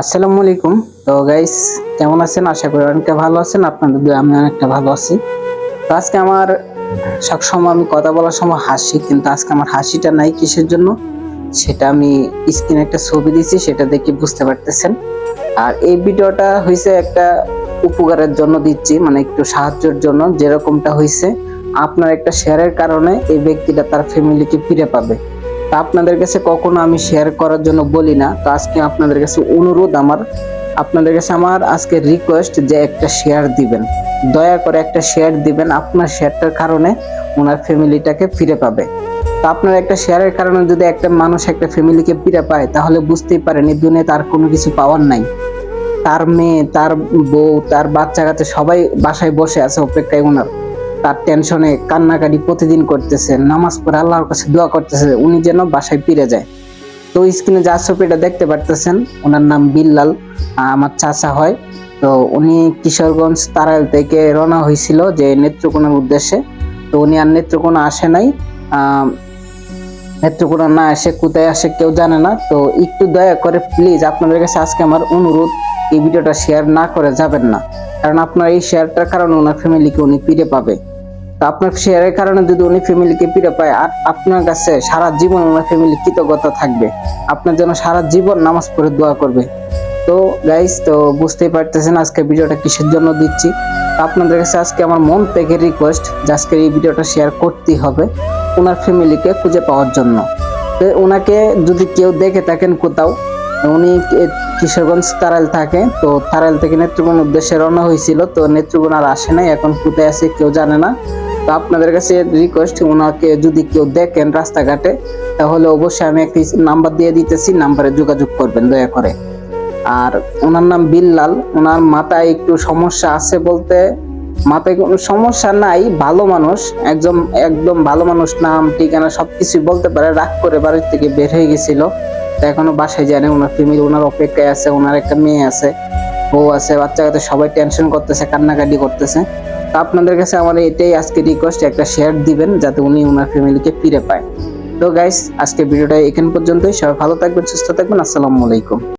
আসসালামু আলাইকুম। তো গাইস কেমন আছেন? আশা করি অনেকটা ভালো আছেন, আপনাদের আমি অনেকটা ভালো আছি। তো আজকে আমার সবসময় আমি কথা বলার সময় হাসি, কিন্তু আজকে আমার হাসিটা নাই কিসের জন্য? সেটা আমি স্ক্রিনে একটা ছবি দিয়েছি, সেটা দেখে বুঝতে পারতেছেন। আর এই ভিডিওটা হয়েছে একটা উপকারের জন্য দিচ্ছি মানে একটু সাহায্যের জন্য, যেরকমটা হয়েছে আপনার একটা শেয়ারের কারণে এই ব্যক্তিটা তার ফ্যামিলিকে ফিরে পাবে। তা আপনাদের কাছে কখনো আমি শেয়ার করার জন্য বলি না। তো আজকে আপনাদের কাছে অনুরোধ আমার। আপনাদের কাছে আমার আজকে রিকোয়েস্ট যে একটা শেয়ার দিবেন। দয়া করে একটা শেয়ার দিবেন আপনার শেয়ারটার কারণে ওনার ফ্যামিলিটাকে ফিরে পাবে। তো আপনার একটা শেয়ারের কারণে যদি একটা মানুষ একটা ফ্যামিলিকে ফিরে পায়, তাহলে বুঝতেই পারেন এই দুনিয়া তার কোনো কিছু পাওয়ার নাই। তার মেয়ে, তার বউ, তার বাচ্চা কাচ্চা সবাই বাসায় বসে আছে অপেক্ষায় ওনার। তার টেনশনে কান্নাকাটি প্রতিদিন করতেছে, নামাজ পড়ে আল্লাহর কাছে দোয়া করতেছে, উনি যেন বাসায় ফিরে যায়। তো স্ক্রিনে যা ছবিটা দেখতে পারতেছেন, ওনার নাম বিল্লাল আমার চাচা হয়। তো উনি কিশোরগঞ্জ তারাইল থেকে রওনা হয়েছিল যে নেত্রকোনার উদ্দেশ্যে। তো উনি আর নেত্রকোনা আসে নাই। নেত্রকোনা না আসে কোথায় আসে কেউ জানে না। তো একটু দয়া করে প্লিজ আপনাদের কাছে আজকে আমার অনুরোধ, এই ভিডিওটা শেয়ার না করে যাবেন না। কারণ আপনার এই শেয়ারটার কারণে ওনার ফ্যামিলিকে উনি ফিরে পাবে। আপনার শেয়ারের কারণে যদি উনি ফ্যামিলিকে ফিরে পায়, আর আপনার কাছে সারা জীবন ওনার ফ্যামিলি কৃতজ্ঞতা থাকবে। আপনার জন্য সারা জীবন নামাজ পড়ে দোয়া করবে। তো গাইস তো বুঝতেই পারতেছেন আজকে ভিডিওটা কিসের জন্য দিচ্ছি। আপনাদের কাছে আজকে আমার মন থেকে রিকোয়েস্ট যে আজকের এই ভিডিওটা শেয়ার করতেই হবে ওনার ফ্যামিলিকে খুঁজে পাওয়ার জন্য। তো ওনাকে যদি কেউ দেখে থাকেন কোথাও উনি কিশোরগঞ্জ তারাইল থাকে, তো তারাইল থেকে নেত্রকোনা উদ্দেশ্যে রওনা হয়েছিল, তো নেত্রকোনা আর আসে নাই, এখন কোথায় আছে কেউ জানে না। তো আপনাদের কাছে রিকোয়েস্ট ওনাকে যদি কেউ দেখেন রাস্তাঘাটে, তাহলে অবশ্যই আমি একটি নাম্বার দিয়ে দিতেছি নাম্বারে যোগাযোগ করবেন, দয়া করে। আর ওনার নাম বিল্লাল, ওনার মাথায় একটু সমস্যা আছে বলতে, মাথায় কোনো সমস্যা নাই, ভালো মানুষ একদম একদম ভালো মানুষ, নাম, ঠিকানা সবকিছু বলতে পারে, রাগ করে বাড়ির থেকে বের হয়ে গেছিল। তো এখনও বাসায় জানে ওনার ফ্যামিলি ওনার অপেক্ষায় আছে, ওনার একটা মেয়ে আছে, বউ আছে, বাচ্চা কাচ্চা সবাই টেনশন করতেছে, কান্নাকাটি করতেছে। আপনাদের কাছে আমার এটাই আজকে রিকোয়েস্ট একটা শেয়ার দিবেন যাতে উনি ওনার ফ্যামিলিকে ফিরে পায়। তো গাইস আজকে ভিডিওটা এখান পর্যন্তই। সবাই ভালো থাকবেন, সুস্থ থাকবেন। আসসালামু আলাইকুম।